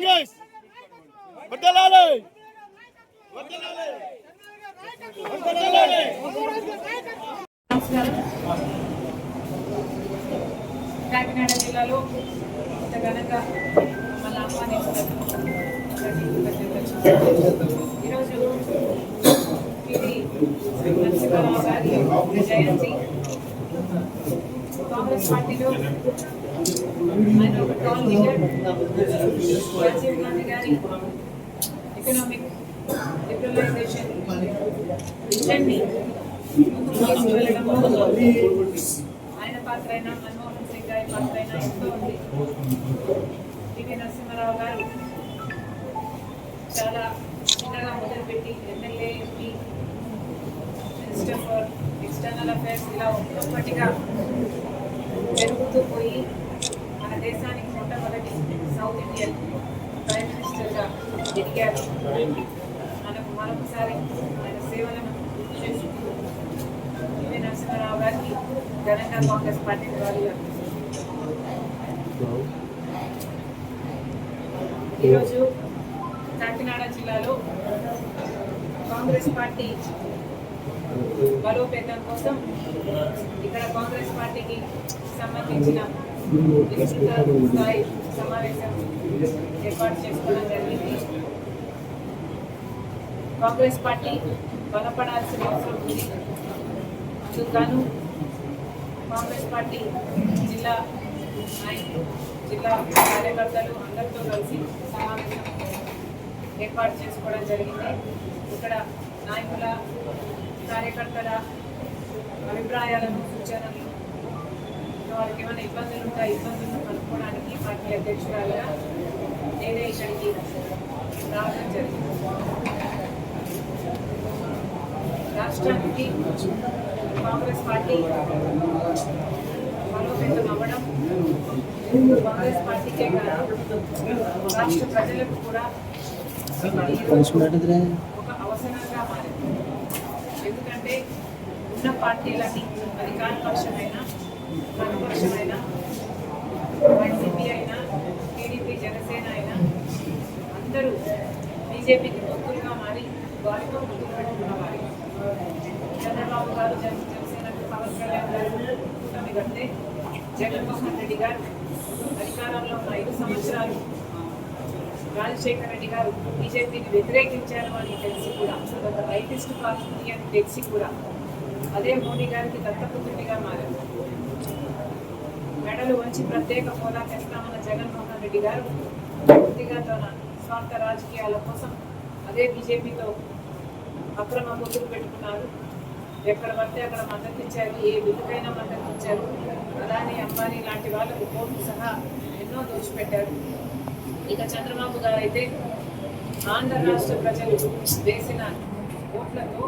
కాంగ్రెస్ వద్దలాలి వద్దలాలి నమస్కారం కాకినాడ జిల్లాలో ఇంత ఘనంగా మన ఆహ్వానించినందుకు ఈరోజు ఇది నరసింహారావు గారి జయంతి. కాంగ్రెస్ పార్టీలో ఎకనామిక్ లిబరలైజేషన్ విజన్ని ముందుకు తీసుకువెళ్ళడంలో ఆయన పాత్ర అయినా మన్మోహన్ సింగ్ గారి పాత్ర అయినా ఎంతో ఉంది పివి నరసింహారావు గారు చాలా చిన్నగా మొదలుపెట్టి MLA MP minister for external affairs ఇలా ఒక్కొక్కటిగా పెరుగుతూ పోయి మన దేశానికి మొట్టమొదటి సౌత్ ఇండియన్ ప్రైమ్ మినిస్టర్గా ఎదిగారు. మనకు మరొకసారి ఆయన సేవలను గుర్తు చేసుకుంటూ పివి నరసింహారావు గారికి ఘనంగా కాంగ్రెస్ పార్టీ వారి ఈరోజు కాకినాడ జిల్లాలో కాంగ్రెస్ పార్టీ బలోపేతం కోసం ఇక్కడ కాంగ్రెస్ పార్టీకి సంబంధించిన విస్తృత స్థాయి సమావేశం ఏర్పాటు చేసుకోవడం జరిగింది. కాంగ్రెస్ పార్టీ బలపడాల్సిన అవసరం ఉంది. అందుకు కాంగ్రెస్ పార్టీ జిల్లా నాయకులు జిల్లా కార్యకర్తలు అందరితో కలిసి సమావేశం ఏర్పాటు చేసుకోవడం జరిగింది. ఇక్కడ నాయకుల కార్యకర్తల అభిప్రాయాలను సూచనలు వారికి ఏమైనా ఇబ్బందులు ఉంటాయి ఇబ్బందులను కనుక్కోవడానికి పార్టీ అధ్యక్షురాలుగా నేనే ఇక్కడికి రావడం జరిగింది. రాష్ట్రానికి కాంగ్రెస్ పార్టీ బలోపేతం అవ్వడం కాంగ్రెస్ పార్టీకే కాదు రాష్ట్ర ప్రజలకు కూడా ఒక అవసరంగా మారింది. ఎందుకంటే ఉన్న పార్టీలన్నీ అధికార పక్షమైన ప్రతిపక్షమైన వైసీపీ అయినా టీడీపీ జనసేన అయినా అందరూ బీజేపీకి తొత్తులుగా మారి వారితో ముందుకు పెట్టుకున్న చంద్రబాబు గారు జన జనసేనకు పవన్ కళ్యాణ్ గారు కూటమి కడితే జగన్మోహన్ రెడ్డి గారు అధికారంలో ఉన్న ఐదు సంవత్సరాలు రాజశేఖర రెడ్డి గారు బీజేపీని వ్యతిరేకించారు అని తెలిసి కూడా ఒక రైటిస్ట్ పార్టీ అని తెలిసి కూడా అదే మోడీ గారికి దత్తపుత్రుడిగా మారారు. మెడలు వంచి ప్రత్యేక హోదా తెస్తామన్న జగన్మోహన్ రెడ్డి గారు పూర్తిగా తన స్వార్థ రాజకీయాల కోసం అదే బీజేపీతో అక్రమ ముద్దులు పెట్టుకున్నారు. ఎక్కడ పడితే అక్కడ మద్దతిచ్చారు ఏ బిల్లుకైనా మద్దతిచ్చారు. అదాని అంబానీ లాంటి వాళ్ళకు కోర్టు సహా ఎన్నో దోచిపెట్టారు. ఇక చంద్రబాబు గారు అయితే ఆంధ్ర రాష్ట్ర ప్రజలు వేసిన ఓట్లతో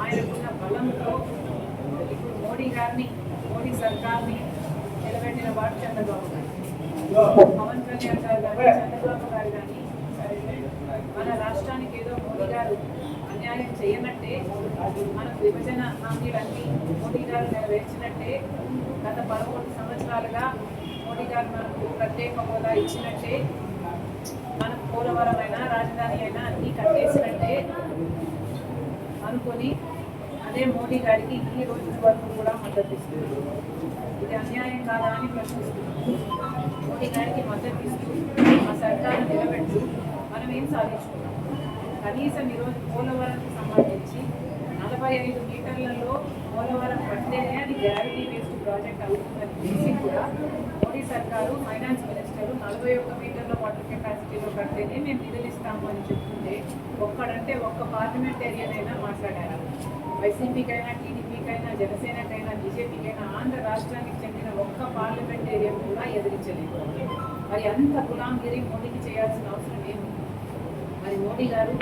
ఆయనకున్న బలంతో ఇప్పుడు మోడీ గారిని మోడీ సర్కార్ని నిలబెట్టిన వాడు చంద్రబాబు గారు. పవన్ కళ్యాణ్ గారు కానీ చంద్రబాబు గారు కానీ మన రాష్ట్రానికి ఏదో మోడీ గారు అన్యాయం చేయనట్టే మనకు విభజన హామీలన్నీ మోడీ గారు నెరవేర్చినట్టే గత పదకొండు సంవత్సరాలుగా మోడీ గారు మనకు ప్రత్యేక హోదా ఇచ్చినట్టే మనకు పోలవరం అయినా రాజధాని అయినా అన్నీ కట్టేసినట్టే అనుకొని అదే మోడీ గారికి ఈ రోజు వరకు కూడా మద్దతు ఇస్తుంది ఇది అన్యాయం కాదా అని ప్రశ్నిస్తుంది మోడీ గారికి మద్దతు ఇస్తూ మా సర్కారు నిలబెడుతూ మనం ఏం సాధించుకున్నాం? కనీసం ఈరోజు పోలవరంకి సంబంధించి నలభై ఐదు మీటర్లలో పోలవరం పడితేనే అది గ్రావిటీ బేస్డ్ ప్రాజెక్ట్ అవుతుందని తెలిసి కూడా మోదీ సర్కారు ఫైనాన్స్ మినిస్టర్ నలభై ఒక్క మీటర్ల వాటర్ కెపాసిటీలో కడితేనే మేము నిధులు ఇస్తాము అని చెప్తుంటే ఒక్కడంటే ఒక్క పార్లమెంటేరియనైనా మాట్లాడారు. వైసీపీకైనా టీడీపీకైనా జనసేనకైనా బీజేపీకైనా ఆంధ్ర రాష్ట్రానికి చెందిన ఒక్క పార్లమెంటేరియన్ కూడా ఎదిరించలేదు మరి అంత గులాంగిరి మోడీకి చేయాల్సిన అవసరం ఏమి మరి మోడీ గారు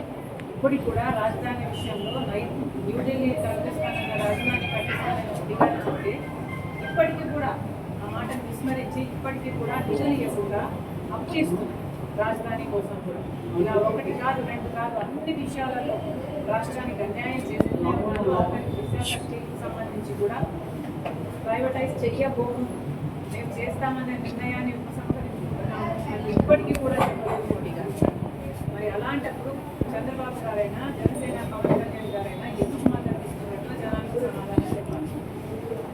ఇప్పటికి కూడా రాజధాని విషయంలో నై న్యూఢిల్లీ కల్పిస్తానన్న రాజధాని కట్టిస్తానని మోడీ గారు చెప్తే ఇప్పటికీ కూడా విస్మరించి ఇప్పటికీ కూడా నిధులు ఇవ్వకుండా చేస్తున్నారు రాజధాని కోసం కూడా. ఇలా ఒకటి కాదు రెండు కాదు అన్ని విషయాలలో రాష్ట్రానికి అన్యాయం చేస్తున్నారు. విశాఖ సంబంధించి కూడా ప్రైవేటైజ్ చెయ్యబోము మేము చేస్తామనే నిర్ణయాన్ని ఉపసంహరించుకుంటున్నాము అది ఇప్పటికీ కూడా చెప్పలేదు మోడీ గారు. మరి అలాంటప్పుడు చంద్రబాబు గారైనా జనసేన పవన్ కళ్యాణ్ గారైనా ఎందుకు మాట్లాడుతున్నట్లు జనానికి సమాధానం చెప్పాలి?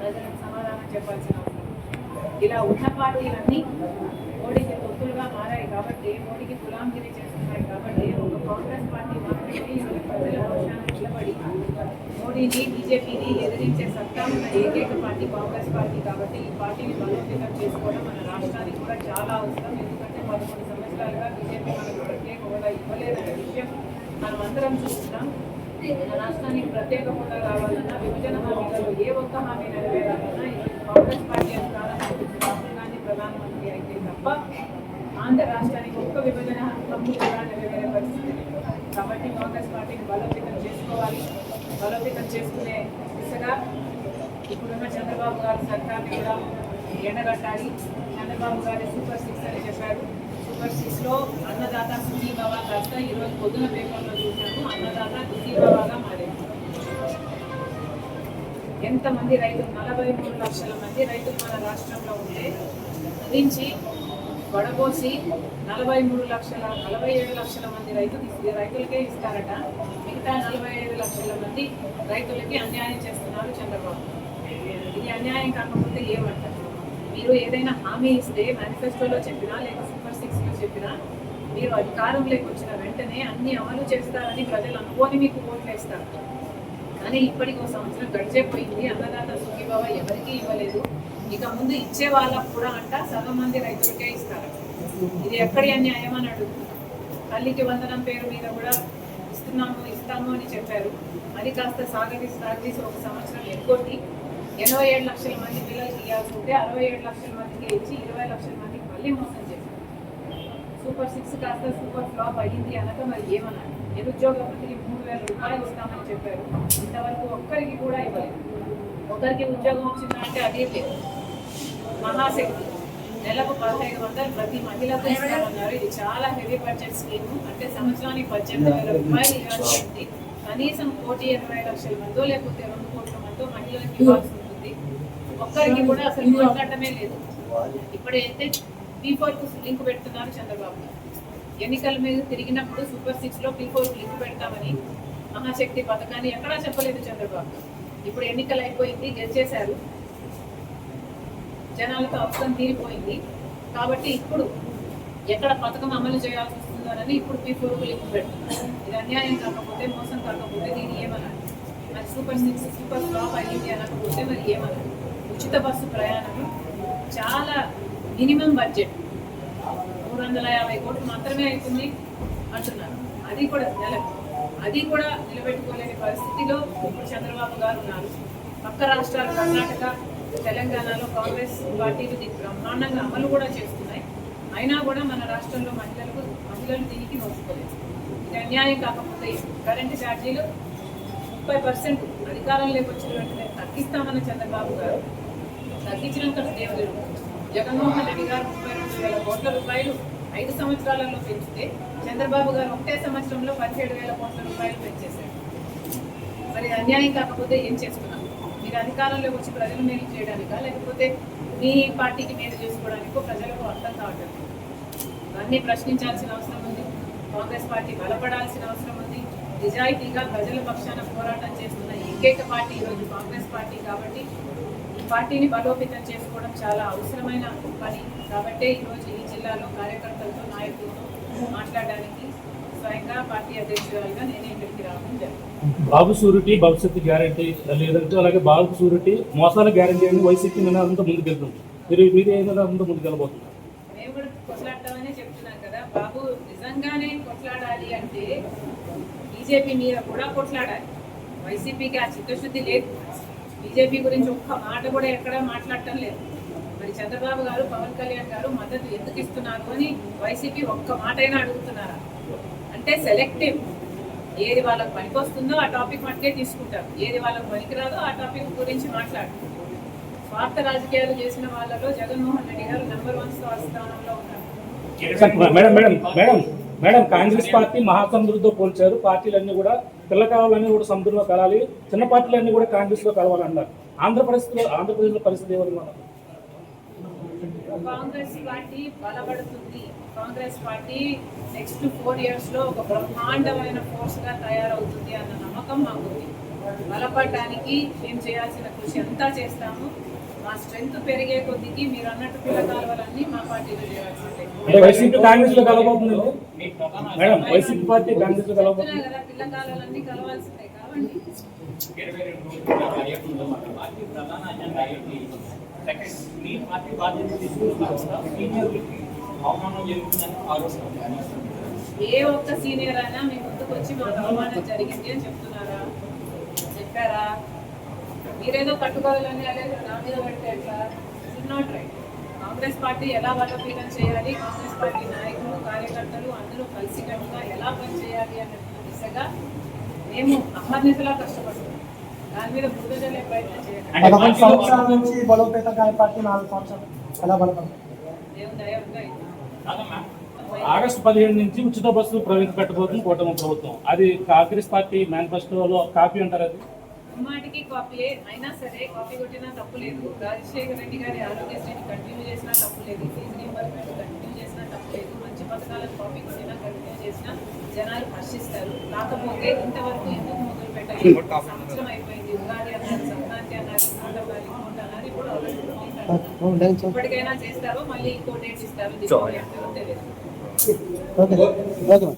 ప్రజలకు సమాధానం చెప్పాల్సిన ఇలా ఉన్న పార్టీలన్నీ మోడీకి తొత్తులుగా మారాయి కాబట్టి మోడీకి గులాంగిరి చేస్తున్నాయి కాబట్టి ఒక కాంగ్రెస్ పార్టీ మాత్రమే ప్రజల పక్షాన నిలబడి మోడీని బీజేపీని ఎదిరించే సత్తా ఉన్న ఏకైక పార్టీ కాంగ్రెస్ పార్టీ కాబట్టి ఈ పార్టీని బలోపేతం చేసుకోవడం మన రాష్ట్రానికి కూడా చాలా అవసరం. ఎందుకంటే పదకొండు సంవత్సరాలుగా బీజేపీ మనకు ప్రత్యేక హోదా ఇవ్వలేదనే విషయం మనం అందరం చూస్తున్నాం. మన రాష్ట్రానికి ప్రత్యేక హోదా రావాలన్నా విభజన హామీలలో ఏ ఒక్క హామీ నెరవేరాలన్నా కాంగ్రెస్ పార్టీ అధికారంలోకి వచ్చి రాహుల్ గాంధీ ప్రధానమంత్రి అయితే తప్ప ఆంధ్ర రాష్ట్రానికి ఒక్క విభజన హక్కు కూడా నెరవేరే పరిస్థితి కాబట్టి కాంగ్రెస్ పార్టీని బలోపేతం చేసుకోవాలి. బలోపేతం చేసుకునే దిశగా ఇప్పుడున్న చంద్రబాబు గారు సర్కార్ని కూడా ఎండగట్టాలి. చంద్రబాబు గారి సూపర్ సిక్స్ అని చెప్పారు. సూపర్ సిక్స్లో అన్నదాత అన్నదాత సుఖీభవ కాస్త ఈరోజు పొద్దున పేపర్లో చూసాము అన్నదాత సుఖీభవగా ఎంతమంది రైతులు నలభై మూడు లక్షల మంది రైతులు మన రాష్ట్రంలో ఉంటే గురించి వడబోసి నలభై మూడు లక్షల నలభై ఏడు లక్షల మంది రైతులు రైతులకే ఇస్తారట. మిగతా నలభై ఐదు లక్షల మంది రైతులకి అన్యాయం చేస్తున్నారు చంద్రబాబు. ఇది అన్యాయం కాకపోతే ఏమంటారు మీరు ఏదైనా హామీ ఇస్తే మేనిఫెస్టోలో చెప్పినా లేక సూపర్ సిక్స్లో చెప్పినా మీరు అధికారంలోకి వచ్చిన వెంటనే అన్ని అమలు చేస్తారని ప్రజలు అనుకోని మీకు ఓట్లు వేస్తారు కానీ ఇప్పటికి ఒక సంవత్సరం గడిచేపోయింది. అన్నదాత సుఖీబాబా ఎవరికీ ఇవ్వలేదు. ఇక ముందు ఇచ్చే వాళ్ళకు కూడా అంట సగం మంది రైతులకే ఇస్తారు. ఇది ఎక్కడి అన్యాయం అని అడుగుతున్నారు తల్లికి వందనం పేరు మీద కూడా ఇస్తున్నాము ఇస్తాము అని చెప్పారు. అది కాస్త సాగతి సాగతీసి ఒక సంవత్సరం ఎగ్గొట్టి ఎనభై ఏడు లక్షల మంది పిల్లలకి ఇవ్వాల్సి ఉంటే అరవై ఏడు లక్షల మందికి ఇచ్చి ఇరవై లక్షల మందికి మళ్ళీ మోసం చేశారు. సూపర్ సిక్స్ కాస్త సూపర్ ఫ్లాప్ అయ్యింది అనక మరి ఏమన్నా నిరుద్యోగ వేల రూపాయలు ఇస్తామని చెప్పారు. ఇంతవరకు ఒక్కరికి కూడా ఇవ్వలేదు. ఒకరికి ఉద్యోగం వచ్చిందా అంటే అదే లేదు. మహాశక్తి. నెలకు పదహైదు వందలు ప్రతి మహిళకు ఇస్తామన్నారు. ఇది చాలా హెవీ బడ్జెట్ స్కీమ్. అంటే సంవత్సరానికి పద్దెనిమిది వేల రూపాయలు ఇవ్వాల్సి ఉంది. కనీసం కోటి ఎనభై లక్షల మందో లేకపోతే రెండు కోట్ల మందో మహిళలకు ఇవ్వాల్సి ఉంటుంది. ఒక్కరికి కూడా అసలు మాట్లాడటమే లేదు. ఇప్పుడైతే పీ ఫోర్కు లింక్ పెడుతున్నారు చంద్రబాబు. ఎన్నికల మీద తిరిగినప్పుడు సూపర్ సిక్స్లో పీ ఫోర్ లింక్ పెడతామని మహాశక్తి పథకాన్ని ఎక్కడా చెప్పలేదు చంద్రబాబు. ఇప్పుడు ఎన్నికలు అయిపోయింది గెలిచేశారు. జనాలతో అవసరం తీరిపోయింది కాబట్టి ఇప్పుడు ఎక్కడ పథకం అమలు చేయాల్సి వస్తుందోనని ఇప్పుడు మీ ఫోర్ లింక్ పెడుతున్నారు. ఇది అన్యాయం కాకపోతే మోసం కాకపోతే దీన్ని ఏమనాలి? మరి సూపర్ సిక్స్ సూపర్ ఫ్లాప్ అయ్యింది అనకపోతే మరి ఏమనాలి? ఉచిత బస్సు ప్రయాణం చాలా మినిమం బడ్జెట్. మూడు వందల యాభై కోట్లు మాత్రమే అవుతుంది. అంటున్నారు. అది కూడా నెల అది కూడా నిలబెట్టుకోలేని పరిస్థితిలో ఇప్పుడు చంద్రబాబు గారు ఉన్నారు. పక్క రాష్ట్రాలు కర్ణాటక తెలంగాణలో కాంగ్రెస్ పార్టీలు దీన్ని బ్రహ్మాండంగా అమలు కూడా చేస్తున్నాయి. అయినా కూడా మన రాష్ట్రంలో మహిళలకు మహిళలు దీనికి నోచుకోలేదు. ఇది అన్యాయం కాకపోతే కరెంటు ఛార్జీలు ముప్పై పర్సెంట్ అధికారంలోకి వచ్చిన వెంటనే తగ్గిస్తామని చంద్రబాబు గారు. తగ్గించినాక దేవుడు జగన్మోహన్ రెడ్డి గారు ముప్పై రెండు వేల కోట్ల రూపాయలు ఐదు సంవత్సరాలలో పెంచితే చంద్రబాబు గారు ఒకటే సంవత్సరంలో పదిహేడు వేల కోట్ల రూపాయలు పెంచేశారు. మరి అన్యాయం కాకపోతే ఏం చేసుకున్నాం మీరు అధికారంలోకి వచ్చి ప్రజలు మేలు చేయడానికా? లేకపోతే మీ పార్టీకి మేలు చేసుకోవడానికో ప్రజలకు అర్థం కావట్లేదు. అన్నీ ప్రశ్నించాల్సిన అవసరం ఉంది. కాంగ్రెస్ పార్టీ బలపడాల్సిన అవసరం ఉంది. నిజాయితీగా ప్రజల పక్షాన పోరాటం చేస్తున్న ఏకైక పార్టీ ఈరోజు కాంగ్రెస్ పార్టీ కాబట్టి పార్టీని బలోపేతం చేసుకోవడం చాలా అవసరమైన పని. కాబట్టే ఈరోజు ఈ జిల్లాలో కార్యకర్తలతో నాయకులతో మాట్లాడడానికి స్వయంగా పార్టీ అధ్యక్షురాలుగా నేనే ఇక్కడికి రావడం జరిగింది. బాబు సూరిటీ భవిష్యత్తు గ్యారంటీ లేదంటే అలాగే బాబు సూరిటీ మోసాల గ్యారంటీ అని వైసీపీ అంతా ముందుకెళ్తుంది. మీరు మీరు ఏ విధంగా ముందు ముందుకెళ్ళబోతున్నారు. మేము కూడా కొట్లాడతామనే చెప్తున్నాం కదా. బాబు నిజంగానే కొట్లాడాలి అంటే బీజేపీ మీద కూడా కొట్లాడాలి. వైసీపీకి ఆ చిత్తశుద్ధి లేదు. బీజేపీ గురించి ఒక్క మాట కూడా ఎక్కడ మాట్లాడటం లేదు. మరి చంద్రబాబు గారు పవన్ కళ్యాణ్ గారు మద్దతు ఎందుకు ఇస్తున్నారు అని వైసీపీ ఒక్క మాట అయినా అడుగుతున్నారా? అంటే సెలెక్టివ్. ఏది వాళ్ళకి పనికొస్తుందో ఆ టాపిక్ మటుకే తీసుకుంటారు. ఏది వాళ్ళకి పనికిరాదో ఆ టాపిక్ గురించి మాట్లాడరు. స్వార్థ రాజకీయాలు చేసిన వాళ్ళలో జగన్మోహన్ రెడ్డి గారు నెంబర్ వన్ స్థానంలో ఉన్నారు. Madam madam madam madam Congress party మహాసముద్రంతో పోల్చారు. పార్టీలన్నీ కూడా పిల్ల కావాలన్నీ కూడా సముద్రంలో కలాలి చిన్న పార్టీలన్నీ కూడా కాంగ్రెస్లో ఆంధ్ర ఆంధ్రప్రదేశ్లో ఆంధ్రప్రదేశ్లో పరిస్థితి ఏమని మనం కాంగ్రెస్ పార్టీ బలపడుతుంది. కాంగ్రెస్ పార్టీ నెక్స్ట్ ఫోర్ ఇయర్స్లో ఒక బ్రహ్మాండమైన ఫోర్స్గా తయారవుతుంది అన్న నమ్మకం మాకుంది. బలపడటానికి మేము చేయాల్సిన కృషి అంతా చేస్తాము. మా స్ట్రెంగ్త్ పెరిగే కొద్దికి మీరు అన్నట్టు పిల్లకాలవలన్నీ మా పార్టీలో చేయాల్సిందే అంటే వైసీపీ కాంగ్రెస్లో కలబోతుంది మేడం వైసీపీ పార్టీ కాంగ్రెస్లో చెప్తున్నా కదా పిల్లకాలవలన్నీ కలవాల్సిందే కావండి ఏ ఒక్క సీనియర్ అయినా మీ ముందుకు వచ్చి మాకు అవమానం జరిగింది అని చెప్తున్నారా? చెప్పారా? మీరేదో కట్టుకోవాలని అనేది నా మీద పెడితే ఎట్లా? నాట్ రైట్ కాంగ్రెస్ పార్టీ ఎలా బలోపేతం చేయాలి? కాంగ్రెస్ పార్టీ నాయకులు కార్యకర్తలు అందరూ కలిసికట్టుగా ఎలా పనిచేయాలి అనే దిశగా మేము అహర్నిశలా కష్టపడుతున్నాం. దాని మీద ప్రయత్నం చేయాలి బలోపేత పార్టీ నాలుగు సంవత్సరాలు ఎలా దేవుని దయ? ఆగస్టు పదిహేడు నుంచి ఉచిత బస్సు ప్రవేశపెట్టబోతుంది కూటమి ప్రభుత్వం. అది కాంగ్రెస్ పార్టీ మేనిఫెస్టోలో కాపీ అంటారు అది? ముమ్మాటికి కాపీయే అయినా సరే కాపీ కొట్టినా తప్పు లేదు. రాజశేఖర రెడ్డి గారి ఆరోగ్యశ్రీని కంటిన్యూ చేసినా తప్పు లేదు. ఫీజు రీంబర్స్మెంట్ కంటిన్యూ చేసినా తప్పు లేదు. మంచి పథకాలను కాపీ కొట్టినా కంటిన్యూ చేసినా జనాలు హర్షిస్తారు. కాకపోతే ఇంతవరకు ఎందుకు మొదలు పెట్టాలి సంవత్సరం అయిపోయింది. ఉగాది అన్నారు సంక్రాంతి అన్నారు అన్నారు. ఇప్పుడు ఆల్రెడీ. ఇప్పటికైనా చేస్తారో మళ్ళీ ఇంకో డేట్ ఇస్తారో తెలియదు. Okay okay madam